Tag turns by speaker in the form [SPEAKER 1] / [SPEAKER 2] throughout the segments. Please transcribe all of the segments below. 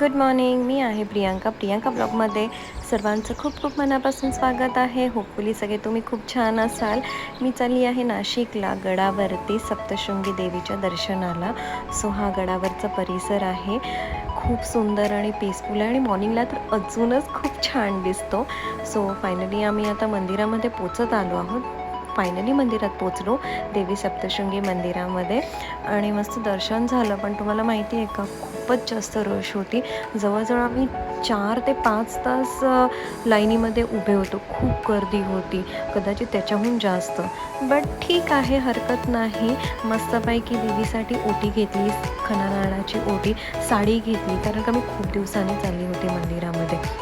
[SPEAKER 1] Good morning मी आहे प्रियांका. प्रियांका ब्लॉगमध्ये सर्वांचं खूप खूप मनापासून स्वागत आहे. होपफुली सगळे तुम्ही खूप छान असाल. मी चालली आहे नाशिकला गडावरती सप्तशृंगी देवीच्या दर्शनाला. सो हा गडावरचा परिसर आहे. खूप सुंदर आणि पीसफुल आहे आणि मॉर्निंगला तर अजूनच खूप छान दिसतो. सो फायनली आम्ही आता मंदिरामध्ये पोचत आलो आहोत. फायनली मंदिरात पोचलो देवी सप्तशृंगी मंदिरामध्ये. आणि मस्त दर्शन झालं. पण तुम्हाला माहिती आहे का? खूपच जास्त रश होती. जवळजवळ आम्ही चार ते पाच तास लाईनीमध्ये उभे होतो. खूप गर्दी होती. कदाचित त्याच्याहून जास्त. बट ठीक आहे हरकत नाही. मस्तपैकी देवीसाठी ओटी घेतली खनानाळाची ओटी साडी घेतली. कारण का मी खूप दिवसांनी चालली होती मंदिरामध्ये.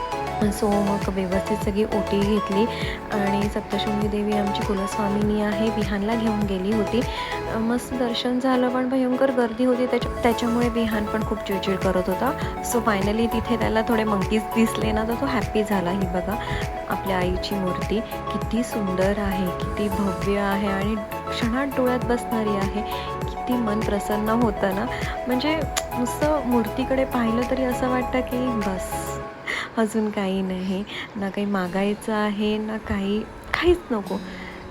[SPEAKER 1] सो मग व्यवस्थित सगळी ओटी घेतली आणि सप्तशृंगी देवी आमची कुलस्वामिनी आहे विहानला घेऊन गेली होती. मस्त दर्शन झालं पण भयंकर गर्दी होती. त्याच्या त्याच्यामुळे विहान पण खूप चिडचिड करत होता. सो फायनली तिथे त्याला थोडे मंकीज दिसले ना तर तो हॅप्पी झाला. ही बघा आपल्या आईची मूर्ती. किती सुंदर आहे किती भव्य आहे आणि क्षणात डोळ्यात बसणारी आहे. किती मन प्रसन्न होतं ना. म्हणजे नुसतं मूर्तीकडे पाहिलं तरी असं वाटतं की बस. अजून काही नाही. ना काही मागायचं आहे ना काही काहीच नको.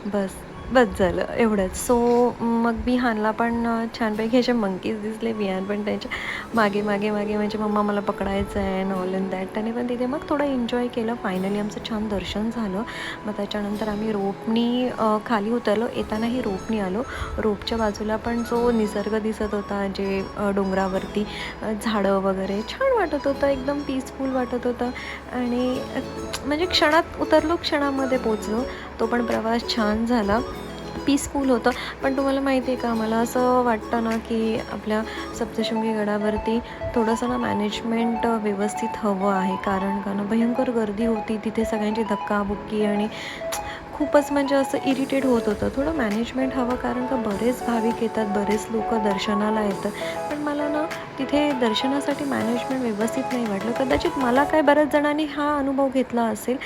[SPEAKER 1] बस. बस झालं एवढंच. सो मग विहानला पण छानपैकी असे मंकीज दिसले विहान पण त्यांच्या मागे मागे मागे म्हणजे मम्मा मला पकडायचं आहे ऑल इन दॅट त्याने पण तिथे मग थोडं एन्जॉय केलं. फायनली आमचं छान दर्शन झालं. मग त्याच्यानंतर आम्ही रोपनी खाली उतरलो. येतानाही रोपनी आलो. रोपच्या बाजूला पण जो निसर्ग दिसत होता जे डोंगरावरती झाडं वगैरे छान वाटत होतं. एकदम पीसफुल वाटत होतं. आणि म्हणजे क्षणात उतरलो क्षणामध्ये पोचलो तो पण प्रवास छान झाला. पीसफुल होतं. पण तुम्हाला माहिती आहे का मला असं वाटतं ना की आपल्या सप्तशृंगी गडावरती थोडंसं ना मॅनेजमेंट व्यवस्थित हवं आहे. कारण का ना भयंकर गर्दी होती. तिथे सगळ्यांची धक्काबुक्की आणि खूपच म्हणजे असं इरिटेट होत होतं. थोडं मॅनेजमेंट हवं कारण का बरेच भाविक येतात बरेच लोक दर्शनाला येतात. पण मला तिथे दर्शनासाठी मॅनेजमेंट व्यवस्थित नाही वाटलं. कदाचित मला काय बऱ्याच जणांनी हा अनुभव घेतला असेल.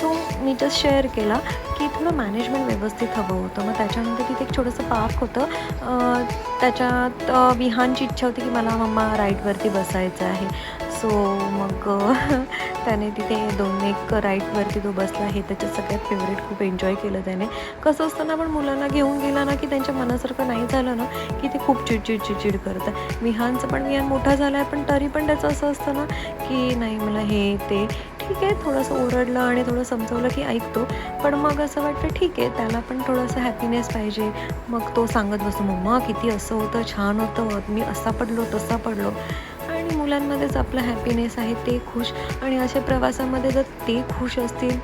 [SPEAKER 1] सो मी जस्ट शेअर केला की थोडं मॅनेजमेंट व्यवस्थित हवं होतं. मग त्याच्यानंतर तिथे एक छोटंसं पार्क होतं. त्याच्यात विहानची इच्छा होती की मला मम्मा राईडवरती बसायचं आहे. सो मग त्याने तिथे दोन एक राईटवरती तो बसला आहे त्याच्यात सगळ्यात फेवरेट खूप एन्जॉय केलं त्याने. कसं असतं ना आपण मुलांना घेऊन गेला ना की त्यांच्या मनासारखं नाही झालं ना की ते खूप चिडचिड चिडचिड करतात विहानचं पण विहान मोठा झाला आहे पण तरी पण त्याचं असं असतं ना की नाही मला हे ते. ठीक आहे थोडंसं ओरडलं आणि थोडं समजवलं की ऐकतो. पण मग असं वाटतं ठीक आहे त्याला पण थोडंसं हॅपीनेस पाहिजे. मग तो सांगत बसतो मम्मा किती असं होतं छान होतं मी असा पडलो तसा पडलो. मुलांमध्येच आपलं हॅपीनेस आहे ते खुश. आणि अशा प्रवासामध्ये जर ते खुश असतील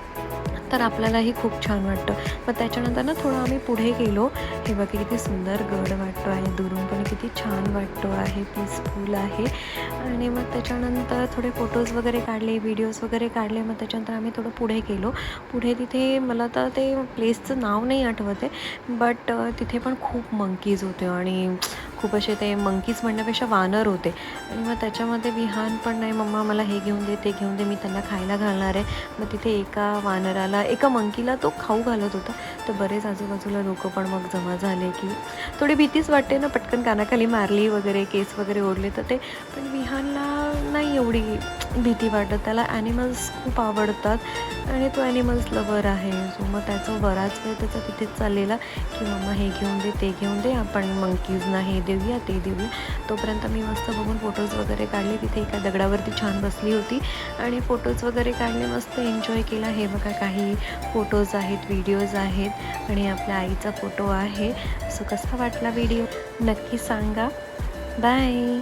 [SPEAKER 1] तर आपल्यालाही खूप छान वाटतं. मग त्याच्यानंतर ना थोडं आम्ही पुढे गेलो. हे बघा किती सुंदर गड वाटतो आहे दुरून पण किती छान वाटतो आहे पीसफुल आहे. आणि मग त्याच्यानंतर थोडे फोटोज वगैरे काढले व्हिडिओज वगैरे काढले. मग त्याच्यानंतर आम्ही थोडं पुढे गेलो. पुढे तिथे मला तर ते प्लेसचं नाव नाही आठवत आहे बट तिथे पण खूप मंकीज होते आणि खूप असे ते मंकीज म्हणण्यापेक्षा वानर होते. आणि मग त्याच्यामध्ये विहान पण नाही मम्मा मला हे घेऊन दे ते घेऊन दे मी त्यांना खायला घालणार आहे. मग तिथे एका वानराला एका मंकीला तो खाऊ घालत होता. तर बरेच आजूबाजूला लोक पण मग जमा झाले की थोडी भीतीच वाटते ना पटकन कानाखाली मारली वगैरे केस वगैरे ओढले तर ते. पण विहानला नाही एवढी भीती वाटत. त्याला ॲनिमल्स खूप आवडतात आणि तो ॲनिमल्स लवर आहे. सो मग त्याचं बराच वेळ त्याचा तिथेच चाललेला की मम्मा हे घेऊन दे ते घेऊन दे आपण मंकीजना हे देऊया ते देऊया. तोपर्यंत मी मस्त बघून फोटोज वगैरे काढले. तिथे एका दगडावरती छान बसली होती आणि फोटोज वगैरे काढले मस्त एन्जॉय केला. हे बघा काही फोटोज आहेत व्हिडिओज आहेत आणि आपल्या आईचा फोटो आहे. सो कसा वाटला व्हिडिओ नक्की सांगा. बाय